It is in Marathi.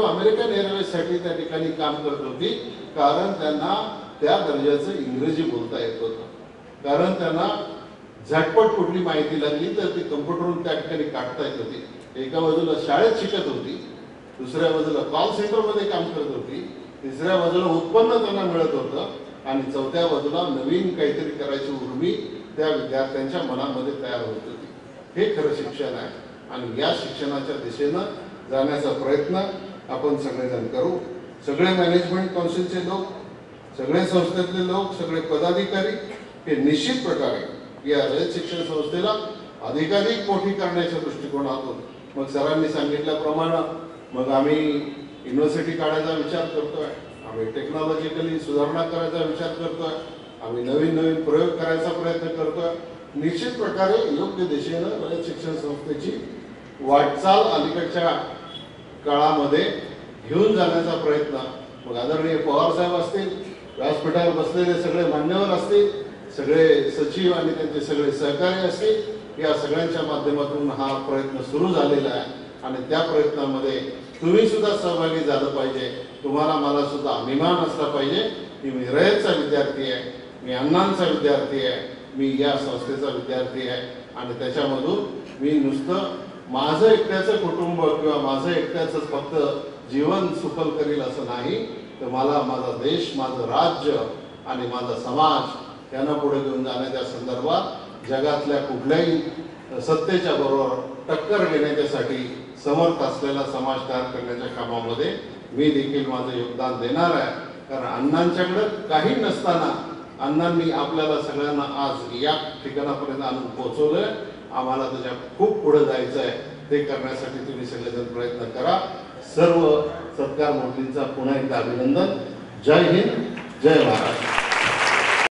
अमेरिकन एअरवेजसाठी त्या ठिकाणी काम करत होती कारण त्यांना त्या दर्जाचं इंग्रजी बोलता येत होतं. कारण त्यांना झटपट कुठली माहिती लागली तर ती कम्प्युटरवरून त्या ठिकाणी काढता येत होती. एका बाजूला शाळेत शिकत होती दुसऱ्या बाजूला कॉल सेंटरमध्ये काम करत होती तिसऱ्या बाजूला उत्पन्न त्यांना मिळत होतं आणि चौथ्या बाजूला नवीन काहीतरी करायची उर्मी त्या विद्यार्थ्यांच्या मनामध्ये तयार होत होती. हे खरं शिक्षण आहे आणि या शिक्षणाच्या दिशेनं जाण्याचा प्रयत्न आपण सगळेजण करू. सगळे मॅनेजमेंट काउन्सिलचे लोक सगळे संस्थेतले लोक सगळे पदाधिकारी हे निश्चित प्रकारे या रयत शिक्षण संस्थेला अधिकाधिक मोठी करण्याच्या दृष्टिकोनातून मग सरांनी सांगितल्याप्रमाणे मग आम्ही युनिव्हर्सिटी काढायचा विचार करतोय आम्ही टेक्नॉलॉजिकली सुधारणा करायचा विचार करतोय आम्ही नवीन नवीन प्रयोग करायचा प्रयत्न करतोय. निश्चित प्रकारे योग्य दिशेनं रयत शिक्षण संस्थेची वाटचाल अलीकडच्या काळामध्ये घेऊन जाण्याचा प्रयत्न. मग आदरणीय पवार साहेब असतील व्यासपीठावर बसलेले सगळे मान्यवर असतील सगळे सचिव आणि त्यांचे सगळे सहकारी असतील या सगळ्यांच्या माध्यमातून हा प्रयत्न सुरू झालेला आहे. आणि त्या प्रयत्नामध्ये तुम्ही सुद्धा सहभागी झालं पाहिजे. तुम्हाला मला सुद्धा अभिमान असला पाहिजे. की मी रयतचा विद्यार्थी आहे. मी अण्णांचा विद्यार्थी आहे. मी या संस्थेचा विद्यार्थी आहे. आणि त्याच्यामधून मी नुसतं माझं एकट्याचं कुटुंब किंवा माझं एकट्याचं फक्त जीवन सुफल करील असं नाही तर मला माझा देश माझं राज्य आणि माझा समाज यांना पुढे घेऊन जाण्याच्या संदर्भात जगातल्या कुठल्याही सत्तेच्या बरोबर टक्कर घेण्याच्यासाठी समर्थ असलेला समाज तयार करण्याच्या कामामध्ये मी देखील माझं योगदान देणार आहे. कारण अण्णांच्याकडे काही नसताना अण्णांनी आपल्याला सगळ्यांना आज या ठिकाणापर्यंत आणून पोहोचवलंय. आम्हाला त्याच्या खूप पुढे जायचं आहे ते करण्यासाठी तुम्ही सगळेजण प्रयत्न करा. सर्व सत्कार मोदींचा पुन्हा एकदा अभिनंदन. जय हिंद जय महाराष्ट्र.